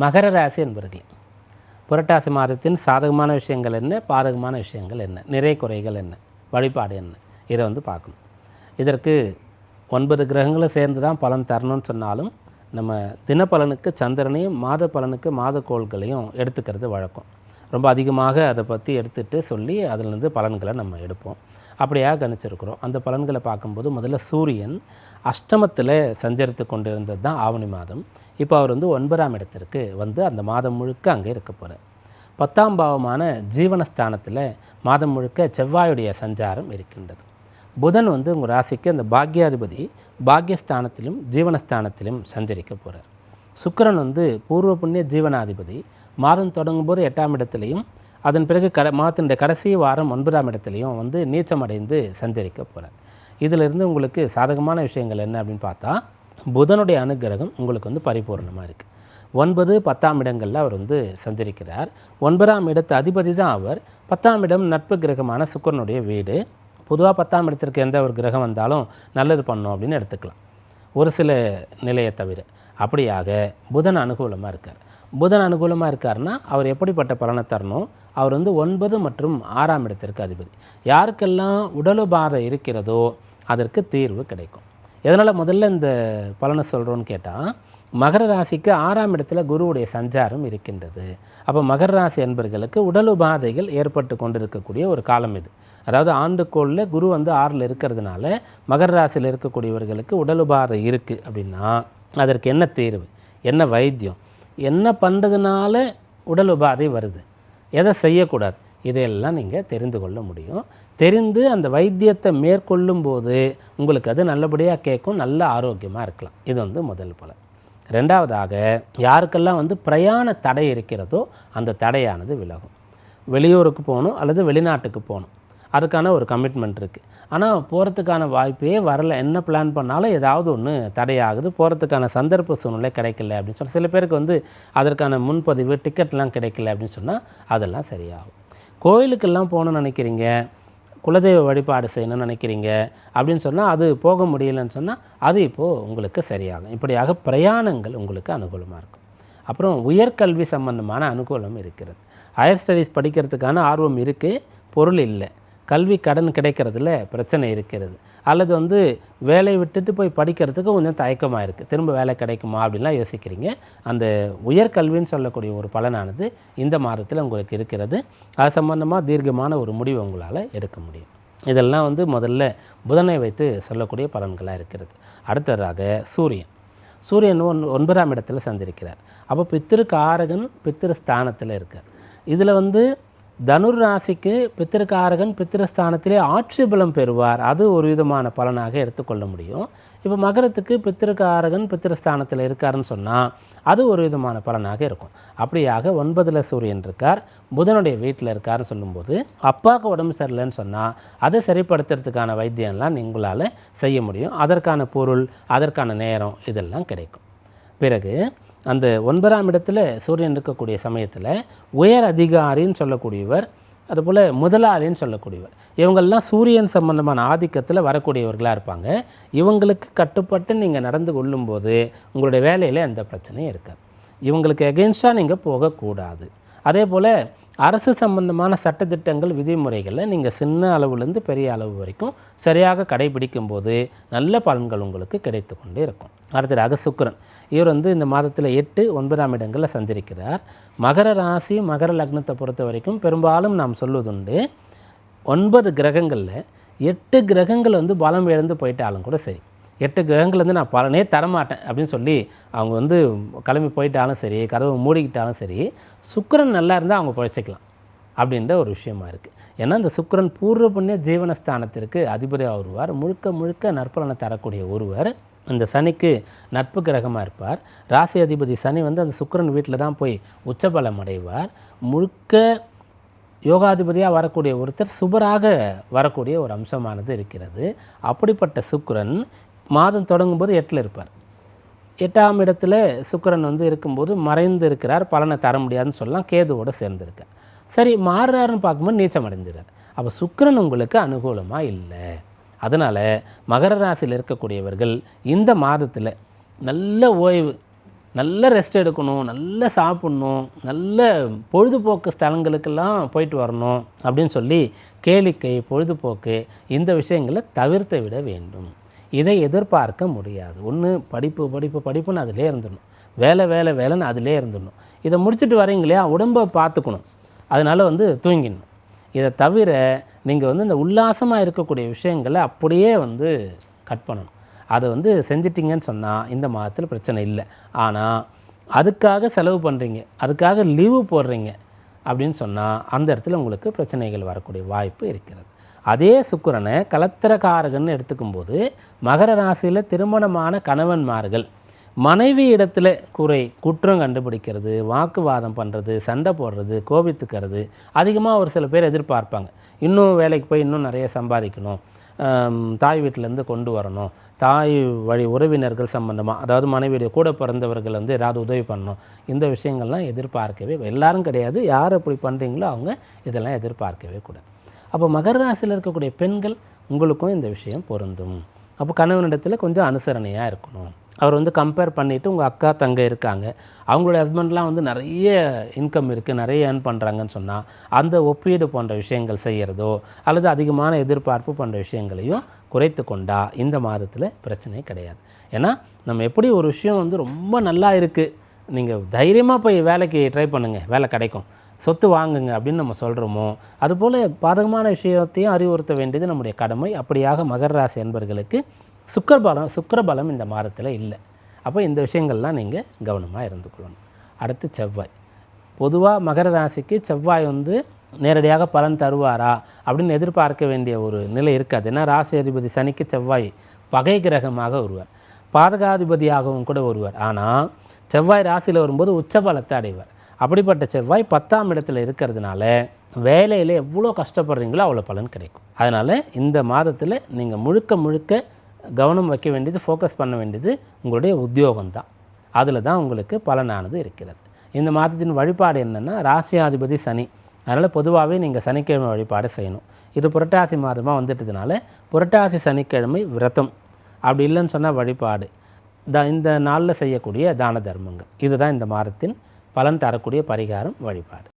மகர ராசி என்பர்களே புரட்டாசி மாதத்தின் சாதகமான விஷயங்கள் என்ன? பாதகமான விஷயங்கள் என்ன? நிறை குறைகள் என்ன? வழிபாடு என்ன? இதை வந்து பார்க்கணும். இதற்கு ஒன்பது கிரகங்களும் சேர்ந்து தான் பலன் தரணும்னு சொன்னாலும் நம்ம தினப்பலனுக்கு சந்திரனையும் மாத பலனுக்கு மாத கோள்களையும் எடுத்துக்கிறது வழக்கம். ரொம்ப அதிகமாக அதை பற்றி எடுத்துகிட்டு சொல்லி அதிலிருந்து பலன்களை நம்ம எடுப்போம். அப்படியாக கணிச்சிருக்கிறோம். அந்த பலன்களை பார்க்கும்போது முதல்ல சூரியன் அஷ்டமத்தில் சஞ்சரித்து கொண்டிருந்தது தான் ஆவணி மாதம். இப்போ அவர் வந்து ஒன்பதாம் இடத்திற்கு வந்து அந்த மாதம் முழுக்க அங்கே இருக்க போகிறார் பத்தாம் பாவமான ஜீவனஸ்தானத்தில் மாதம் முழுக்க செவ்வாயுடைய சஞ்சாரம் இருக்கின்றது. புதன் வந்து உங்கள் ராசிக்கு அந்த பாக்யாதிபதி பாக்யஸ்தானத்திலும் ஜீவனஸ்தானத்திலும் சஞ்சரிக்க போகிறார் சுக்கரன் வந்து பூர்வ புண்ணிய ஜீவனாதிபதி மாதம் தொடங்கும் போது எட்டாம் இடத்துலையும் அதன் பிறகு கட மாதத்தினுடைய கடைசி வாரம் ஒன்பதாம் இடத்துலையும் வந்து நீச்சமடைந்து சஞ்சரிக்க போகிறார் இதிலிருந்து உங்களுக்கு சாதகமான விஷயங்கள் என்ன அப்படின்னு பார்த்தா புதனுடைய அனுகிரகம் உங்களுக்கு வந்து பரிபூர்ணமாக இருக்குது ஒன்பது பத்தாம் இடங்களில் அவர் வந்து சஞ்சரிக்கிறார். ஒன்பதாம் இடத்து அதிபதி தான் அவர். பத்தாம் இடம் நட்பு கிரகமான சுக்கரனுடைய வீடு. பொதுவாக பத்தாம் இடத்திற்கு எந்த ஒரு கிரகம் வந்தாலும் நல்லது பண்ணும் அப்படின்னு எடுத்துக்கலாம். ஒரு சில நிலையை தவிர. அப்படியாக புதன் அனுகூலமாக இருக்கார். புதன் அனுகூலமாக இருக்காருன்னா அவர் எப்படிப்பட்ட பலனை தரணும்? அவர் வந்து ஒன்பது மற்றும் ஆறாம் இடத்திற்கு அதிபதி. யாருக்கெல்லாம் உடலுபாதை இருக்கிறதோ அதற்கு தீர்வு கிடைக்கும். எதனால் முதல்ல இந்த பலனை சொல்கிறோன்னு கேட்டால் மகர ராசிக்கு ஆறாம் இடத்துல குருவுடைய சஞ்சாரம் இருக்கின்றது. அப்போ மகர ராசி என்பர்களுக்கு உடல் உபாதைகள் ஏற்பட்டு கொண்டிருக்கக்கூடிய ஒரு காலம் இது. அதாவது ஆண்டுக்கோளில் குரு வந்து ஆறில் இருக்கிறதுனால மகர ராசியில் இருக்கக்கூடியவர்களுக்கு உடல் உபாதை இருக்குது அப்படின்னா அதற்கு என்ன தீர்வு? என்ன வைத்தியம்? என்ன பண்ணுறதுனால உடல் உபாதை வருது? எதை செய்யக்கூடாது? இதையெல்லாம் நீங்கள் தெரிந்து கொள்ள முடியும். தெரிந்து அந்த வைத்தியத்தை மேற்கொள்ளும் போது உங்களுக்கு அது நல்லபடியாக கேட்கும் நல்ல ஆரோக்கியமாக இருக்கலாம். இது வந்து முதல் பலன் ரெண்டாவதாக யாருக்கெல்லாம் வந்து பிரயாண தடை இருக்கிறதோ அந்த தடையானது விலகும். வெளியூருக்கு போகணும் அல்லது வெளிநாட்டுக்கு போகணும். அதுக்கான ஒரு கமிட்மெண்ட் இருக்குது ஆனால் போகிறதுக்கான வாய்ப்பே வரல. என்ன பிளான் பண்ணாலும் ஏதாவது ஒன்று தடையாகுது. போகிறதுக்கான சந்தர்ப்ப சூழ்நிலை கிடைக்கல அப்படின்னு சொல்லி சில பேருக்கு வந்து அதற்கான முன்பதிவு டிக்கெட்லாம் கிடைக்கல அப்படின்னு சொன்னால் அதெல்லாம் சரியாகும். கோயிலுக்கெல்லாம் போகணும்னு நினைக்கிறீங்க? குலதெய்வ வழிபாடு செய்யணும்னு நினைக்கிறீங்க அப்படின்னு சொன்னால் அது போக முடியலன்னு சொன்னால் அது இப்போது உங்களுக்கு சரியாகும். இப்படியாக பிரயாணங்கள் உங்களுக்கு அனுகூலமாக இருக்கும். அப்புறம் உயர்கல்வி சம்பந்தமான அனுகூலம் இருக்கிறது. ஹையர் ஸ்டடீஸ் படிக்கிறதுக்கான ஆர்வம் இருக்குது பொருள் இல்லை. கல்வி கடன் கிடைக்கிறதுல பிரச்சனை இருக்கிறது. அல்லது வந்து வேலையை விட்டுட்டு போய் படிக்கிறதுக்கு கொஞ்சம் தயக்கமாக இருக்குது திரும்ப வேலை கிடைக்குமா அப்படின்லாம் யோசிக்கிறீங்க. அந்த உயர்கல்வின்னு சொல்லக்கூடிய ஒரு பலனானது இந்த மாதத்தில் உங்களுக்கு இருக்கிறது. அது சம்பந்தமாக தீர்க்கமான ஒரு முடிவு உங்களால் எடுக்க முடியும். இதெல்லாம் வந்து முதல்ல புதனை வைத்து சொல்லக்கூடிய பலன்களாக இருக்கிறது. அடுத்ததாக சூரியன். சூரியன் ஒன் ஒன்பதாம் இடத்துல சந்திருக்கிறார். அப்போ பித்திரு காரகன் பித்திரு ஸ்தானத்தில் இருக்கார். இதில் வந்து தனுர் ராசிக்கு பித்திருக்காரகன் பித்திருஸ்தானத்திலே ஆட்சி பலம் பெறுவார். அது ஒரு விதமான பலனாக எடுத்துக்கொள்ள முடியும். இப்போ மகரத்துக்கு பித்திருக்காரகன் பித்திருஸ்தானத்தில் இருக்காருன்னு சொன்னால் அது ஒரு விதமான பலனாக இருக்கும். அப்படியாக ஒன்பதில் சூரியன் இருக்கார். புதனுடைய வீட்டில் இருக்காருன்னு சொல்லும்போது அப்பாவுக்கு உடம்பு சரியில்லைன்னு சொன்னால் அதை சரிப்படுத்துறதுக்கான வைத்தியம்லாம் உங்களால் செய்ய முடியும். அதற்கான பொருள் அதற்கான நேரம் இதெல்லாம் கிடைக்கும். பிறகு அந்த ஒன்பதாம் இடத்துல சூரியன் இருக்கக்கூடிய சமயத்தில் உயர் அதிகாரின்னு சொல்லக்கூடியவர் அதுபோல் முதலாளின்னு சொல்லக்கூடியவர். இவங்கள்லாம் சூரியன் சம்பந்தமான ஆதிக்கத்தில் வரக்கூடியவர்களாக இருப்பாங்க. இவங்களுக்கு கட்டுப்பட்டு நீங்கள் நடந்து கொள்ளும்போது உங்களுடைய வேலையில் எந்த பிரச்சனையும் இருக்காது. இவங்களுக்கு எகென்ஸ்டாக நீங்கள் போகக்கூடாது. அதே போல் அரசு சம்பந்தமான சட்டத்திட்டங்கள் விதிமுறைகளை நீங்கள் சின்ன அளவுலேருந்து பெரிய அளவு வரைக்கும் சரியாக கடைபிடிக்கும் போது நல்ல பலன்கள் உங்களுக்கு கிடைத்து கொண்டே இருக்கும். அடுத்ததாக சுக்கரன். இவர் வந்து இந்த மாதத்தில் எட்டு ஒன்பதாம் இடங்களில் சந்திருக்கிறார் மகர ராசி மகர லக்னத்தை பொறுத்த வரைக்கும் பெரும்பாலும் நாம் சொல்வதுண்டு ஒன்பது கிரகங்களில் எட்டு கிரகங்கள் வந்து பலம் இழந்து போயிட்டாலும் கூட சரி. எட்டு கிரகங்கள்லேருந்து நான் பலனே தரமாட்டேன் அப்படின்னு சொல்லி அவங்க வந்து கிளம்பி போயிட்டாலும் சரி கதவை மூடிக்கிட்டாலும் சரி சுக்கிரன் நல்லா இருந்தால் அவங்க பிழைச்சிக்கலாம் அப்படின்ற ஒரு விஷயமா இருக்குது ஏன்னா இந்த சுக்கரன் பூர்வ புண்ணிய ஜீவனஸ்தானத்திற்கு அதிபதியாக வருவார் முழுக்க முழுக்க நற்பலனை தரக்கூடிய ஒருவர். இந்த சனிக்கு நட்பு கிரகமாக இருப்பார். ராசி அதிபதி சனி வந்து அந்த சுக்கிரன் வீட்டில் தான் போய் உச்சபலம் அடைவார். முழுக்க யோகாதிபதியாக வரக்கூடிய ஒருத்தர் சுபராக வரக்கூடிய ஒரு அம்சமானது இருக்கிறது. அப்படிப்பட்ட சுக்கரன் மாதம் தொடங்கும் போது எட்டில் இருப்பார். எட்டாம் இடத்துல சுக்கரன் வந்து இருக்கும்போது மறைந்து இருக்கிறார் பலனை தர முடியாதுன்னு சொல்லலாம் கேதுவோடு சேர்ந்துருக்கார் சரி மாறுறாருன்னு பார்க்கும்போது நீச்சம் அடைஞ்சிடார் அப்போ சுக்கிரன் உங்களுக்கு அனுகூலமாக இல்லை. அதனால் மகர ராசியில் இருக்கக்கூடியவர்கள் இந்த மாதத்தில் நல்ல ஓய்வு நல்ல ரெஸ்ட் எடுக்கணும் நல்ல சாப்பிட்ணும் நல்ல பொழுதுபோக்கு ஸ்தலங்களுக்கெல்லாம் போயிட்டு வரணும் அப்படின்னு சொல்லி கேளிக்கை பொழுதுபோக்கு இந்த விஷயங்களை தவிர்த்து விட வேண்டும். இதை எதிர்பார்க்க முடியாது. ஒன்று படிப்பு படிப்பு படிப்புன்னு அதிலே இருந்துடணும். வேலை வேலை வேலைன்னு அதிலே இருந்துடணும். இதை முடிச்சுட்டு வரீங்க இல்லையா? உடம்பை பார்த்துக்கணும். அதனால் வந்து தூங்கிடணும். இதை தவிர நீங்கள் வந்து இந்த உல்லாசமாக இருக்கக்கூடிய விஷயங்களை அப்படியே வந்து கட் பண்ணணும். அதை வந்து செஞ்சிட்டிங்கன்னு சொன்னால் இந்த மாதத்தில் பிரச்சனை இல்லை. ஆனால் அதுக்காக செலவு பண்ணுறீங்க அதுக்காக லீவு போடுறீங்க. அப்படின்னு சொன்னால் அந்த இடத்துல உங்களுக்கு பிரச்சனைகள் வரக்கூடிய வாய்ப்பு இருக்கிறது. அதே சுக்கிரனை கலத்திரக்காரகன்னு எடுத்துக்கும்போது மகர ராசியில் திருமணமான கணவன்மார்கள் மனைவி இடத்துல குறை குற்றம் கண்டுபிடிக்கிறது வாக்குவாதம் பண்ணுறது சண்டை போடுறது கோபித்துக்கிறது அதிகமாக ஒரு சில பேர் எதிர்பார்ப்பாங்க. இன்னும் வேலைக்கு போய் இன்னும் நிறைய சம்பாதிக்கணும். தாய் வீட்டிலேருந்து கொண்டு வரணும். தாய் வழி உறவினர்கள் சம்பந்தமாக அதாவது மனைவியுடைய கூட பிறந்தவர்கள் வந்து ஏதாவது உதவி பண்ணணும். இந்த விஷயங்கள்லாம் எதிர்பார்க்கவே எல்லாரும் கிடையாது. யார் அப்படி பண்ணுறீங்களோ அவங்க இதெல்லாம் எதிர்பார்க்கவே கூடாது. அப்போ மகர ராசியில் இருக்கக்கூடிய பெண்கள் உங்களுக்கும் இந்த விஷயம் பொருந்தும். அப்போ கணவனிடத்தில் கொஞ்சம் அனுசரணையாக இருக்கணும். அவர் வந்து கம்பேர் பண்ணிவிட்டு உங்கள் அக்கா தங்க இருக்காங்க. அவங்களோட ஹஸ்பண்ட்லாம் வந்து நிறைய இன்கம் இருக்குது நிறைய ஏர்ன் பண்ணுறாங்கன்னு சொன்னால் அந்த ஒப்பீடு போன்ற விஷயங்கள் செய்கிறதோ அல்லது அதிகமான எதிர்பார்ப்பு போன்ற விஷயங்களையும் குறைத்து கொண்டா இந்த மாதத்தில் பிரச்சனை கிடையாது. ஏன்னா நம்ம எப்படி ஒரு விஷயம் வந்து ரொம்ப நல்லா இருக்குது நீங்கள் தைரியமாக போய் வேலைக்கு ட்ரை பண்ணுங்கள் வேலை கிடைக்கும். சொத்து வாங்குங்க அப்படின்னு நம்ம சொல்கிறோமோ அதுபோல் பாதகமான விஷயத்தையும் அறிவுறுத்த வேண்டியது நம்முடைய கடமை. அப்படியாக மகர ராசி என்பர்களுக்கு சுக்கரபலம் சுக்கரபலம் இந்த மாதத்தில் இல்லை. அப்போ இந்த விஷயங்கள்லாம் நீங்கள் கவனமாக இருந்துக்கொள்ளணும் அடுத்து செவ்வாய். பொதுவாக மகர ராசிக்கு செவ்வாய் வந்து நேரடியாக பலன் தருவாரா அப்படின்னு எதிர்பார்க்க வேண்டிய ஒரு நிலை இருக்காது. ஏன்னா ராசி அதிபதி சனிக்கு செவ்வாய் பகை கிரகமாக வருவார். பாதகாதிபதியாகவும் கூட வருவார். ஆனால் செவ்வாய் ராசியில் வரும்போது உச்ச பலத்தை அடைவார். அப்படிப்பட்ட செவ்வாய் பத்தாம் இடத்துல இருக்கிறதுனால வேலையில் எவ்வளோ கஷ்டப்படுறீங்களோ அவ்வளோ பலன் கிடைக்கும். அதனால் இந்த மாதத்தில் நீங்கள் முழுக்க முழுக்க கவனம் வைக்க வேண்டியது ஃபோக்கஸ் பண்ண வேண்டியது உங்களுடைய உத்தியோகம் தான் அதில் தான் உங்களுக்கு பலனானது இருக்கிறது. இந்த மாதத்தின் வழிபாடு என்னென்னா ராசியாதிபதி சனி. அதனால் பொதுவாகவே நீங்கள் சனிக்கிழமை வழிபாடு செய்யணும். இது புரட்டாசி மாதமாக வந்துட்டதுனால புரட்டாசி சனிக்கிழமை விரதம். அப்படி இல்லைன்னு சொன்னால் வழிபாடு. த இந்த நாளில் செய்யக்கூடிய தான தர்மங்கள். இதுதான் இந்த மாதத்தின் பலன் தரக்கூடிய பரிகாரம் வழிபாடு.